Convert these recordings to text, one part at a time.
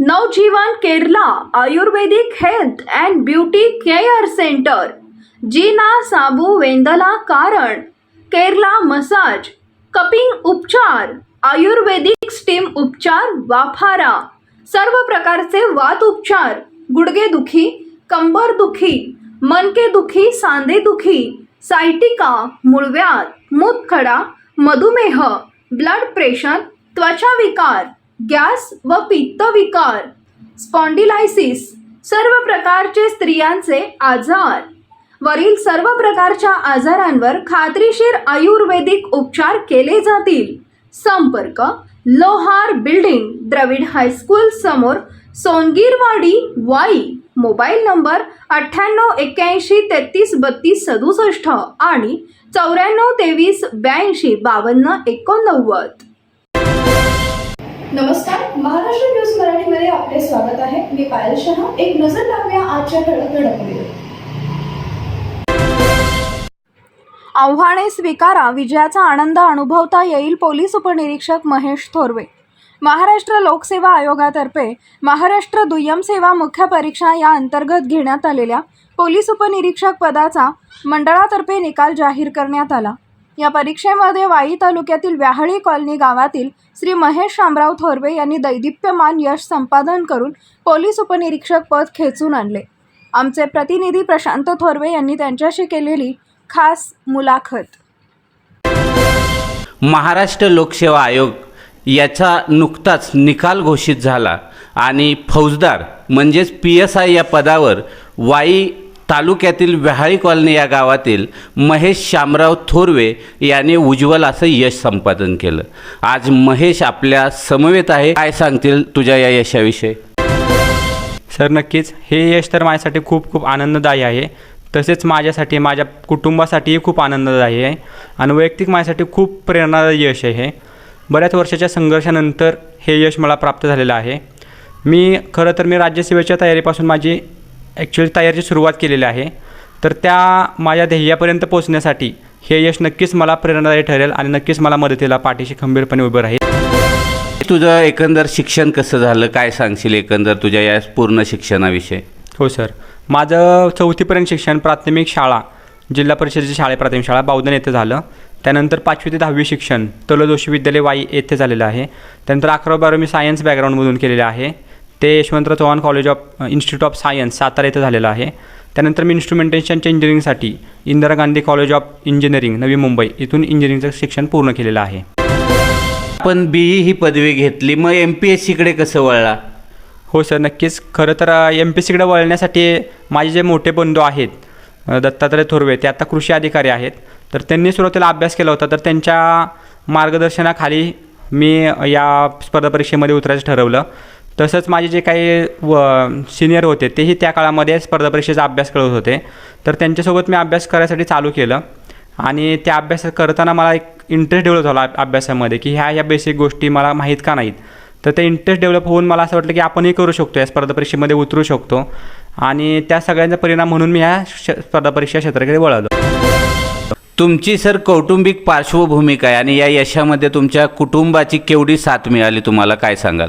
Navjeevan Kerala ayurvedic health and beauty care centre. Jeena Sabu वेंदला कारण. Kerala massage. Cupping उपचार. आयुर्वेदिक steam उपचार वाफारा. सर्व प्रकारचे वात उपचार. गुडघेदुखी कंबरदुखी मनकेदुखी सांधेदुखी सायटिका मुळव्यात मूतखडा मधुमेह ब्लड प्रेशर त्वचा विकार. गॅस व पित्तविकार स्पॉन्डिलायसिस सर्व प्रकारचे स्त्रियांचे आजार. वरील सर्व प्रकारच्या आजारांवर खात्रीशीर आयुर्वेदिक उपचार केले जातील. संपर्क लोहार बिल्डिंग द्रविड हायस्कूल समोर सोनगीरवाडी वाई मोबाईल नंबर अठ्ठ्याण्णव एक्क्याऐंशी तेहतीस बत्तीस सदुसष्ट आणि चौऱ्याण्णव तेवीस ब्याऐंशी बावन्न एकोणनव्वद. नमस्कार महाराष्ट्र न्यूज मराठीमध्ये आपले स्वागत आहे. मी पायल शहा एक नजर टाकूया आजच्या ठळक घडामोडीवर. आव्हाने स्वीकारा विजयाचा आनंद अनुभवता येईल पोलीस उपनिरीक्षक महेश थोरवे. महाराष्ट्र लोकसेवा आयोगातर्फे महाराष्ट्र दुय्यम सेवा मुख्य परीक्षा या अंतर्गत घेण्यात आलेल्या पोलीस उपनिरीक्षक पदाचा मंडळातर्फे निकाल जाहीर करण्यात आला. या परीक्षेमध्ये वाई तालुक्यातील व्याहळी कॉलनी गावातील श्री महेश शामराव थोरवे यांनी दैदिप्यमान यश संपादन करून पोलीस उपनिरीक्षक पद खेचून आणले. आमचे प्रतिनिधी प्रशांत थोरवे यांनी त्यांच्याशी केलेली खास मुलाखत. महाराष्ट्र लोकसेवा आयोग याचा नुकताच निकाल घोषित झाला आणि फौजदार म्हणजेच पी एस आय या पदावर वाई तालुक्यातील व्याहाळी कॉलनी या गावातील महेश शामराव थोरवे याने उज्ज्वल असं यश संपादन केलं. आज महेश आपल्या समवेत आहे. काय सांगतील तुझ्या या यशाविषयी? सर नक्कीच. हे यश तर माझ्यासाठी खूप खूप आनंददायी आहे. तसेच माझ्यासाठी माझ्या कुटुंबासाठीही खूप आनंददायी आहे. आणि वैयक्तिक माझ्यासाठी खूप प्रेरणादायी यश आहे हे. बऱ्याच वर्षाच्या संघर्षानंतर हे यश मला प्राप्त झालेलं आहे. मी खरं तर मी राज्यसेवेच्या तयारीपासून माझी ॲक्च्युली तयारीची सुरुवात केलेली आहे. तर त्या माझ्या ध्येयापर्यंत पोहोचण्यासाठी हे यश नक्कीच मला प्रेरणादायी ठरेल आणि नक्कीच मला मदतीला पाठीशी खंबीरपणे उभं राहील. तुझं एकंदर शिक्षण कसं झालं? काय सांगशील एकंदर तुझ्या या पूर्ण शिक्षणाविषयी? हो सर. माझं चौथीपर्यंत शिक्षण प्राथमिक शाळा जिल्हा परिषदेची शाळे प्राथमिक शाळा बावधन येथे झालं. त्यानंतर पाचवी ते दहावी शिक्षण तल जोशी विद्यालय वाई येथे झालेलं आहे. त्यानंतर अकरा बारावी मी सायन्स बॅकग्राऊंडमधून केलेले आहे. ते Yashwantrao Chavan college of institute of science Satara येथे झालेलं आहे. त्यानंतर मी इन्स्ट्रुमेंटेशनच्या इंजिनिअरिंगसाठी Indira Gandhi college of engineering Navi Mumbai इथून इंजिनिअरिंगचं शिक्षण पूर्ण केलेलं आहे. आपण बी ई ही पदवी घेतली मग एम पी एस सीकडे कसं वळला? हो सर नक्कीच. खरं तर एम पी सीकडे वळण्यासाठी माझे जे मोठे बंधू आहेत दत्तात्रय थोरवे ते आता कृषी अधिकारी आहेत. तर त्यांनी सुरुवातीला अभ्यास केला होता तर त्यांच्या मार्गदर्शनाखाली मी या स्पर्धा परीक्षेमध्ये उतरायचं ठरवलं. तसंच माझे जे काही व सिनियर होते तेही त्या काळामध्ये स्पर्धा परीक्षेचा अभ्यास करत होते. तर त्यांच्यासोबत मी अभ्यास करायसाठी चालू केलं. आणि त्या अभ्यास करताना मला एक इंटरेस्ट डेव्हलप झाला अभ्यासामध्ये की ह्या ह्या बेसिक गोष्टी मला माहीत का नाहीत. तर ते इंटरेस्ट डेव्हलप होऊन मला असं वाटलं की आपणही करू शकतो या स्पर्धा परीक्षेमध्ये उतरू शकतो. आणि त्या सगळ्यांचा परिणाम म्हणून मी ह्या श स्पर्धा परीक्षा क्षेत्राकडे वळालो. तुमची सर कौटुंबिक पार्श्वभूमी काय आणि या यशामध्ये तुमच्या कुटुंबाची केवढी साथ मिळाली तुम्हाला काय सांगाल?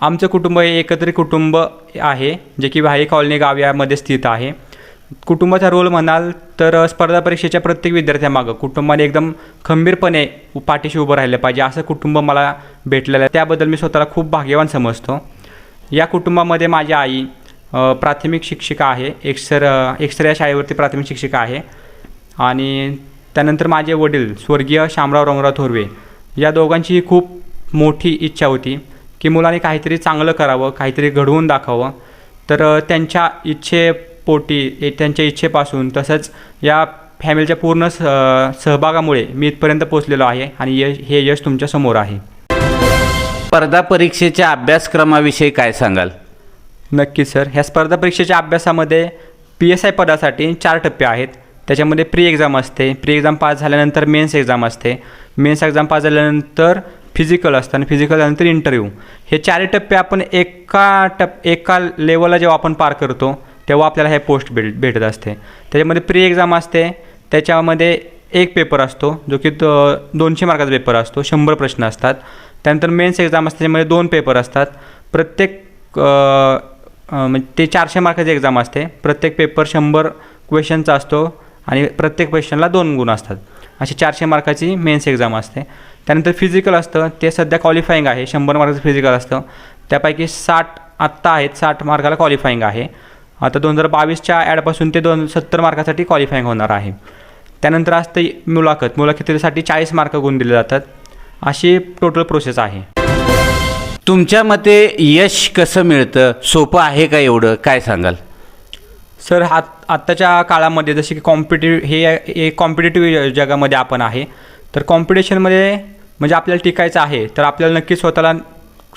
आमचं कुटुंब हे एकत्रित कुटुंब आहे जे की भाई कॉलनी गाव यामध्ये स्थित आहे. कुटुंबाचा रोल म्हणाल तर स्पर्धा परीक्षेच्या प्रत्येक विद्यार्थ्यामागं कुटुंबाने एकदम खंबीरपणे पाठीशी उभं राहिलं पाहिजे असं कुटुंब मला भेटलेलं आहे. त्याबद्दल मी स्वतःला खूप भाग्यवान समजतो. या कुटुंबामध्ये माझी आई प्राथमिक शिक्षिका आहे एक्सर एक्सर या शाळेवरती प्राथमिक शिक्षिका आहे. आणि त्यानंतर माझे वडील स्वर्गीय शामराव रंगराव थोरवे या दोघांचीही खूप मोठी इच्छा होती. की मुलाने काहीतरी चांगलं करावं काहीतरी घडवून दाखवावं. तर त्यांच्या इच्छेपोटी त्यांच्या इच्छेपासून तसंच या फॅमिलीच्या पूर्ण स सहभागामुळे मी इथपर्यंत पोचलेलो आहे आणि यश हे यश तुमच्यासमोर आहे. स्पर्धा परीक्षेच्या अभ्यासक्रमाविषयी काय सांगाल? नक्कीच सर. ह्या स्पर्धा परीक्षेच्या अभ्यासामध्ये पी एस आय पदासाठी चार टप्पे आहेत. त्याच्यामध्ये प्री एक्झाम असते. प्री एक्झाम पास झाल्यानंतर मेन्स एक्झाम असते. मेन्स एक्झाम पास झाल्यानंतर फिजिकल असतं आणि फिजिकल झाल्यानंतर इंटरव्ह्यू हे चारही टप्पे आपण एका टप एका लेवलला जेव्हा आपण पार करतो तेव्हा आपल्याला हे पोस्ट भेट भेटत असते. त्याच्यामध्ये प्री एक्झाम असते त्याच्यामध्ये एक पेपर असतो जो की दोनशे मार्काचा पेपर असतो शंभर प्रश्न असतात. त्यानंतर मेन्स एक्झाम असते त्याच्यामध्ये दोन पेपर असतात. प्रत्येक म्हणजे ते चारशे मार्काची एक्झाम असते. प्रत्येक पेपर शंभर क्वेश्चनचा असतो आणि प्रत्येक क्वेश्चनला दोन गुण असतात. अशी चारशे मार्काची मेन्स एक्झाम असते. त्यानंतर फिजिकल असतं ते सध्या क्वालिफाईंग आहे शंभर मार्काचं फिजिकल असतं. त्यापैकी साठ आत्ता आहेत साठ मार्काला क्वालिफाईंग आहे. आता दोन हजार बावीसच्या ॲडपासून ते दोन सत्तर मार्कासाठी क्वालिफाईंग होणार आहे. त्यानंतर असते मुलाखत. मुलाखतीसाठी चाळीस मार्क गुण दिले जातात. अशी टोटल प्रोसेस आहे. तुमच्या मते यश कसं मिळतं? सोपं आहे का एवढं? काय सांगाल? सर आत आत्ताच्या काळामध्ये जसे की कॉम्पिटिव्ह हे एक कॉम्पिटेटिव्ह जगामध्ये आपण आहे तर कॉम्पिटिशनमध्ये म्हणजे आपल्याला टिकायचं आहे तर आपल्याला नक्कीच स्वतःला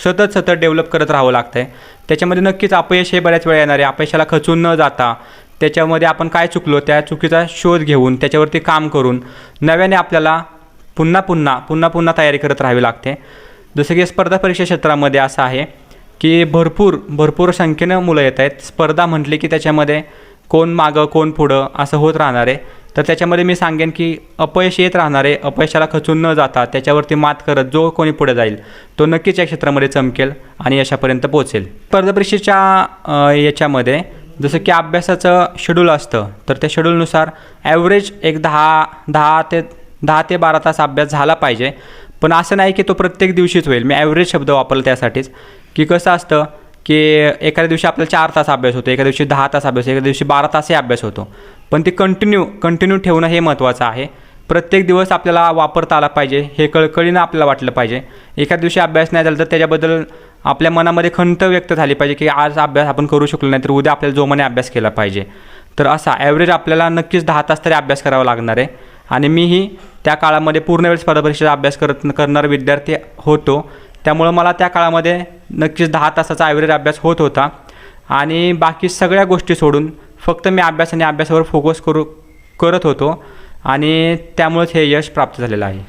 सतत सतत डेव्हलप करत राहावं लागतं आहे त्याच्यामध्ये नक्कीच अपयश हे बऱ्याच वेळा येणार आहे. अपयशाला खचून न जाता त्याच्यामध्ये आपण काय चुकलो त्या चुकीचा शोध घेऊन त्याच्यावरती काम करून नव्याने आपल्याला पुन्हा पुन्हा पुन्हा पुन्हा तयारी करत राहावी लागते. जसं की स्पर्धा परीक्षा क्षेत्रामध्ये असं आहे की भरपूर भरपूर संख्येनं मुलं येत आहेत. स्पर्धा म्हटली की त्याच्यामध्ये कोण मागं कोण पुढं असं होत राहणार आहे. तर त्याच्यामध्ये मी सांगेन की अपयश येत राहणार आहे. अपयशाला खचून न जाता त्याच्यावरती मात करत जो कोणी पुढे जाईल तो नक्कीच या क्षेत्रामध्ये चमकेल आणि यशापर्यंत पोहोचेल. स्पर्धा परीक्षेच्या याच्यामध्ये जसं की अभ्यासाचं शेड्यूल असतं तर त्या शेड्यूलनुसार ॲव्हरेज एक दहा दहा ते दहा ते बारा तास अभ्यास झाला पाहिजे. पण असं नाही की तो प्रत्येक दिवशीच होईल. मी ॲव्हरेज शब्द वापरला त्यासाठीच. की कसं असतं की एखाद्या दिवशी आपल्याला चार तास अभ्यास होतो एका दिवशी दहा तास अभ्यास एका दिवशी बारा तासही अभ्यास होतो. पण ते कंटिन्यू कंटिन्यू ठेवणं हे महत्त्वाचं आहे. प्रत्येक दिवस आपल्याला वापरता आला पाहिजे हे कळकळीनं आपल्याला वाटलं पाहिजे. एका दिवशी अभ्यास नाही झाला तर त्याच्याबद्दल आपल्या मनामध्ये खंत व्यक्त झाली पाहिजे की आज अभ्यास आपण करू शकलो नाही तर उद्या आपल्याला जोमाने अभ्यास केला पाहिजे. तर असा ॲव्हरेज आपल्याला नक्कीच दहा तास तरी अभ्यास करावा लागणार आहे. आणि मीही त्या काळामध्ये पूर्ण वेळ स्पर्धा परीक्षेचा अभ्यास करत करणारा विद्यार्थी होतो. त्यामुळं मला त्या काळामध्ये नक्कीच दहा तासाचा ॲव्हरेज अभ्यास होत होता. आणि बाकी सगळ्या गोष्टी सोडून फक्त मी अभ्यास आणि अभ्यासावर फोकस करू करत होतो. आणि त्यामुळेच हे यश प्राप्त झालेलं आहे.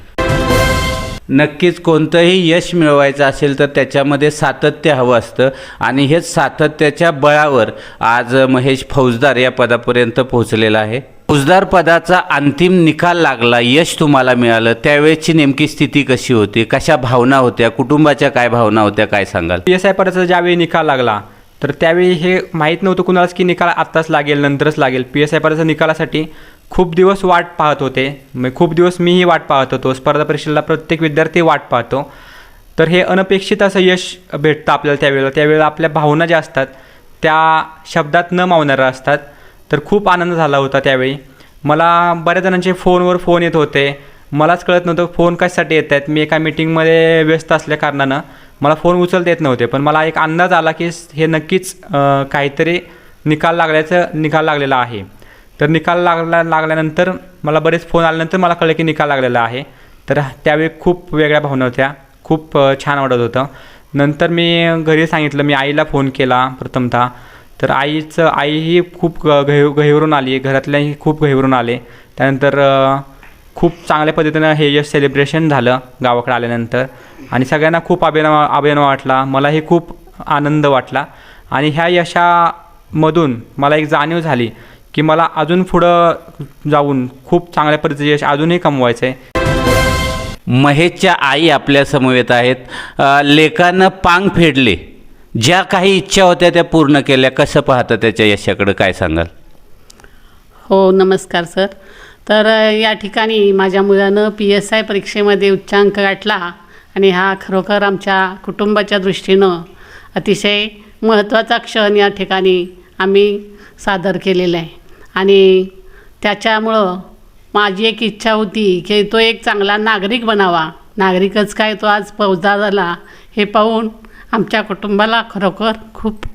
नक्कीच कोणतंही यश मिळवायचं असेल तर त्याच्यामध्ये सातत्य हवं असतं. आणि हेच सातत्याच्या बळावर आज महेश फौजदार या पदापर्यंत पोहोचलेला आहे. फौजदार पदाचा अंतिम निकाल लागला यश तुम्हाला मिळालं. त्यावेळेची नेमकी स्थिती कशी होती? कशा भावना होत्या? कुटुंबाच्या काय भावना होत्या? काय सांगाल? पी एस आय पदाचा ज्यावेळी निकाल लागला तर त्यावेळी हे माहीत नव्हतं कुणालाच की निकाल आत्ताच लागेल नंतरच लागेल. पी एस आय पदाच्या निकालासाठी खूप दिवस वाट पाहत होते मग खूप दिवस मीही वाट पाहत होतो स्पर्धा परीक्षेला प्रत्येक विद्यार्थी वाट पाहतो तर हे अनपेक्षित असं यश भेटतं आपल्याला त्यावेळेला. त्यावेळेला आपल्या भावना ज्या असतात त्या शब्दात न मावणाऱ्या असतात. तर खूप आनंद झाला होता त्यावेळी. मला बऱ्याच जणांचे फोनवर फोन येत होते. मलाच कळत नव्हतं फोन कशासाठी येत आहेत. मी एका मीटिंगमध्ये व्यस्त असल्या कारणानं मला फोन उचलता येत नव्हते. पण मला एक अंदाज आला की हे नक्कीच काहीतरी निकाल लागल्याचं निकाल लागलेला आहे. तर निकाल लागला लागल्यानंतर मला बरेच फोन आल्यानंतर मला कळलं की निकाल लागलेला आहे. तर त्यावेळी खूप वेगळ्या भावना होत्या. खूप छान वाटत होतं. नंतर मी घरी सांगितलं मी आईला फोन केला प्रथमतः. तर आईचं आईही खूप ग- गहि आली. घरातल्याही खूप घहीवरून आले. त्यानंतर खूप चांगल्या पद्धतीनं हे यश सेलिब्रेशन झालं गावाकडे आल्यानंतर. आणि सगळ्यांना खूप अभिनव अभिनव वाटला. मलाही खूप आनंद वाटला. आणि ह्या यशामधून मला एक जाणीव झाली की मला अजून पुढं जाऊन खूप चांगल्या पद्धतीचे यश अजूनही कमवायचं आहे महेशच्या आई आपल्या समवेत आहेत. लेखानं लेकानं पांग फेडले. ज्या काही इच्छा होत्या त्या पूर्ण केल्या. कसं पाहतं त्याच्या यशाकडं? काय सांगाल? हो नमस्कार सर. तर या ठिकाणी माझ्या मुलानं पी एस आय परीक्षेमध्ये उच्चांक गाठला आणि हा खरोखर आमच्या कुटुंबाच्या दृष्टीनं अतिशय महत्त्वाचा क्षण या ठिकाणी आम्ही सादर केलेला आहे. आणि त्याच्यामुळं माझी एक इच्छा होती की तो एक चांगला नागरिक बनावा. नागरिकच काय तो आज फौजदार झाला हे पाहून आमच्या कुटुंबाला खरोखर खूप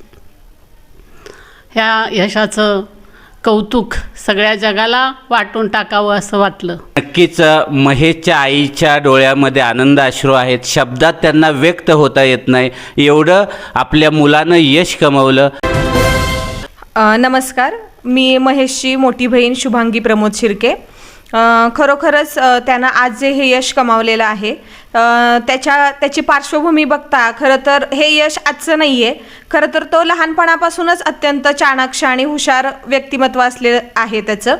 ह्या यशाचं कौतुक सगळ्या जगाला वाटून टाकावं असं वाटलं. नक्कीच महेशच्या आईच्या डोळ्यामध्ये आनंद अश्रू आहेत. शब्दात त्यांना व्यक्त होता येत नाही. एवढं आपल्या मुलानं यश कमवलं. नमस्कार. मी महेशची मोठी बहीण शुभांगी प्रमोद शिर्के. खरोखरच त्यानं आज जे हे यश कमावलेलं आहे त्याच्या त्याची पार्श्वभूमी बघता खरं तर हे यश आजचं नाही आहे खरं तर तो लहानपणापासूनच अत्यंत चाणाक्ष आणि हुशार व्यक्तिमत्व असले आहे त्याचं.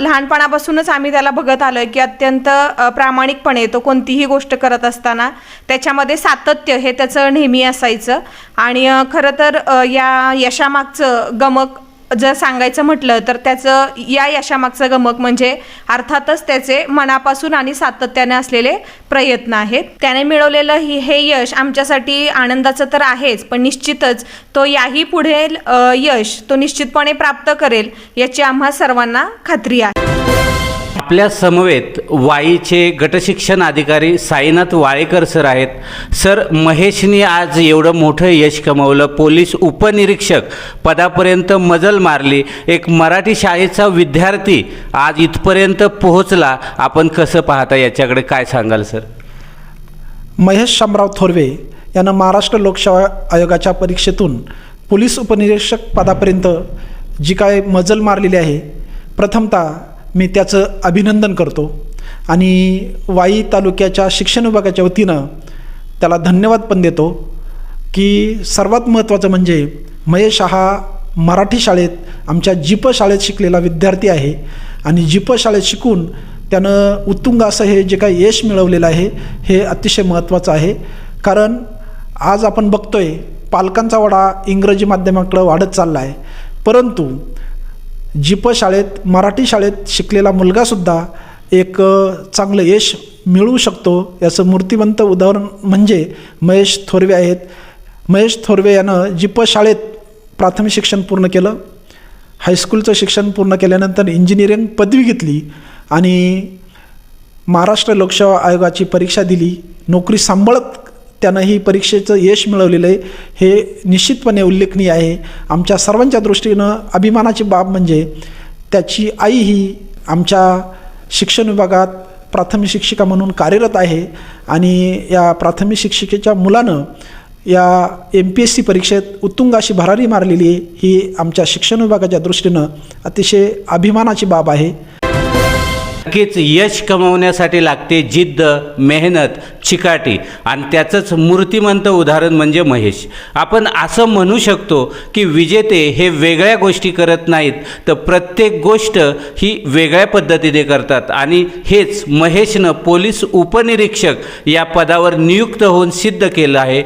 लहानपणापासूनच आम्ही त्याला बघत आलो आहे की अत्यंत प्रामाणिकपणे तो कोणतीही गोष्ट करत असताना त्याच्यामध्ये सातत्य हे त्याचं नेहमी असायचं. आणि खरं तर या यशामागचं गमक जर सांगायचं म्हटलं तर त्याचं या यशामागचं गमक म्हणजे अर्थातच त्याचे मनापासून आणि सातत्याने असलेले प्रयत्न आहेत. त्याने मिळवलेलं ही हे यश आमच्यासाठी आनंदाचं तर आहेच पण निश्चितच तो याही पुढे यश तो निश्चितपणे प्राप्त करेल याची आम्हा सर्वांना खात्री आहे. आपल्या समवेत वाईचे गटशिक्षण अधिकारी साईनाथ वाळेकर सर आहेत. सर महेशनी आज एवढं मोठं यश कमवलं. पोलीस उपनिरीक्षक पदापर्यंत मजल मारली. एक मराठी शाळेचा विद्यार्थी आज इथपर्यंत पोहोचला. आपण कसं पाहता याच्याकडे काय सांगाल सर? महेश शामराव थोरवे यानं महाराष्ट्र लोकसेवा आयोगाच्या परीक्षेतून पोलीस उपनिरीक्षक पदापर्यंत जी काय मजल मारलेली आहे प्रथमतः मी त्याचं अभिनंदन करतो. आणि वाई तालुक्याच्या शिक्षण विभागाच्या वतीनं त्याला धन्यवाद पण देतो की सर्वात महत्त्वाचं म्हणजे महेश हा मराठी शाळेत आमच्या जिप शाळेत शिकलेला विद्यार्थी आहे. आणि जिप शाळेत शिकून त्यानं उत्तुंग असं हे जे काही यश मिळवलेलं आहे हे अतिशय महत्त्वाचं आहे. कारण आज आपण बघतोय पालकांचा वडा इंग्रजी माध्यमाकडं वाढत चालला आहे परंतु जिप शाळेत मराठी शाळेत शिकलेला मुलगासुद्धा एक चांगलं यश मिळवू शकतो याचं मूर्तिवंत उदाहरण म्हणजे महेश थोरवे आहेत. महेश थोरवे यानं जिप शाळेत प्राथमिक शिक्षण पूर्ण केलं. हायस्कूलचं शिक्षण पूर्ण केल्यानंतर इंजिनिअरिंग पदवी घेतली आणि महाराष्ट्र लोकसेवा आयोगाची परीक्षा दिली. नोकरी सांभाळत त्यांना ही परीक्षेचं यश मिळवलेलं आहे. हे निश्चितपणे उल्लेखनीय आहे. आमच्या सर्वांच्या दृष्टीनं अभिमानाची बाब म्हणजे त्याची आई ही आमच्या शिक्षण विभागात प्राथमिक शिक्षिका म्हणून कार्यरत आहे आणि या प्राथमिक शिक्षिकेच्या मुलानं या एम पी एस सी परीक्षेत उत्तुंगाशी भरारी मारलेली आहे. ही आमच्या शिक्षण विभागाच्या दृष्टीनं अतिशय अभिमानाची बाब आहे. नक्कीच यश कमवण्यासाठी लागते जिद्द मेहनत चिकाटी आणि त्याचंच मूर्तिमंत उदाहरण म्हणजे महेश. आपण असं म्हणू शकतो की विजेते हे वेगळ्या गोष्टी करत नाहीत तर प्रत्येक गोष्ट ही वेगळ्या पद्धतीने करतात आणि हेच महेशनं पोलीस उपनिरीक्षक या पदावर नियुक्त होऊन सिद्ध केलं आहे.